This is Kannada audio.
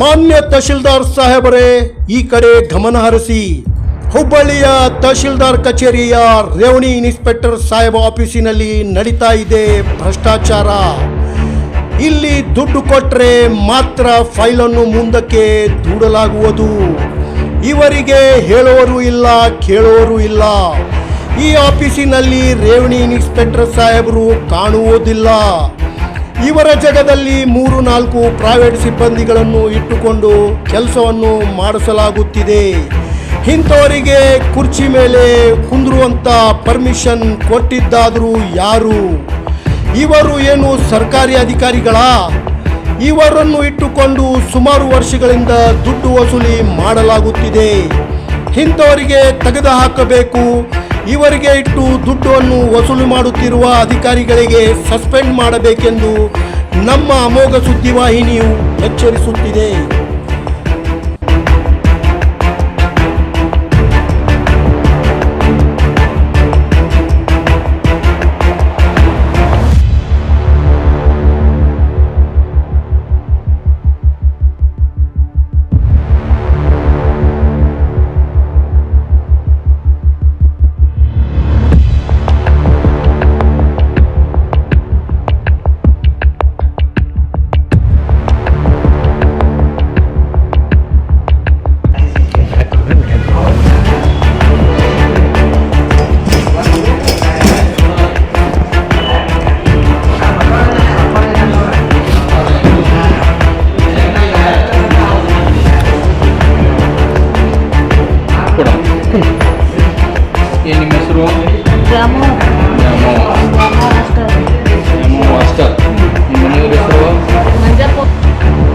ಮಾನ್ಯ ತಹಶೀಲ್ದಾರ್ ಸಾಹೇಬರೇ, ಈ ಕಡೆ ಗಮನ ಹರಿಸಿ. ಹುಬ್ಬಳ್ಳಿಯ ತಹಶೀಲ್ದಾರ್ ಕಚೇರಿಯ ರೇವಣಿ ಇನ್ಸ್ಪೆಕ್ಟರ್ ಸಾಹೇಬ ಆಫೀಸಿನಲ್ಲಿ ನಡೀತಾ ಇದೆ ಭ್ರಷ್ಟಾಚಾರ. ಇಲ್ಲಿ ದುಡ್ಡು ಕೊಟ್ಟರೆ ಮಾತ್ರ ಫೈಲನ್ನು ಮುಂದಕ್ಕೆ ದೂಡಲಾಗುವುದು. ಇವರಿಗೆ ಹೇಳೋರು ಇಲ್ಲ, ಕೇಳೋರು ಇಲ್ಲ. ಈ ಆಫೀಸಿನಲ್ಲಿ ರೇವಣಿ ಇನ್ಸ್ಪೆಕ್ಟರ್ ಸಾಹೇಬರು ಕಾಣುವುದಿಲ್ಲ. ಇವರ ಜಗದಲ್ಲಿ ಮೂರು ನಾಲ್ಕು ಪ್ರೈವೇಟ್ ಸಿಬ್ಬಂದಿಗಳನ್ನು ಇಟ್ಟುಕೊಂಡು ಕೆಲಸವನ್ನು ಮಾಡಿಸಲಾಗುತ್ತಿದೆ. ಇಂಥವರಿಗೆ ಕುರ್ಚಿ ಮೇಲೆ ಕುಂದಿರುವಂಥ ಪರ್ಮಿಷನ್ ಕೊಟ್ಟಿದ್ದಾದರೂ ಯಾರು? ಇವರು ಏನು ಸರ್ಕಾರಿ ಅಧಿಕಾರಿಗಳಾ? ಇವರನ್ನು ಇಟ್ಟುಕೊಂಡು ಸುಮಾರು ವರ್ಷಗಳಿಂದ ದುಡ್ಡು ವಸೂಲಿ ಮಾಡಲಾಗುತ್ತಿದೆ. ಇಂಥವರಿಗೆ ತೆಗೆದು ಹಾಕಬೇಕು ಇವರಿಗೆ ಇಟ್ಟು ದುಡ್ಡನ್ನು ವಸೂಲು ಮಾಡುತ್ತಿರುವ ಅಧಿಕಾರಿಗಳಿಗೆ ಸಸ್ಪೆಂಡ್ ಮಾಡಬೇಕೆಂದು ನಮ್ಮ ಅಮೋಘ ಸುದ್ದಿವಾಹಿನಿಯು ಎಚ್ಚರಿಸುತ್ತಿದೆ. नमस्ते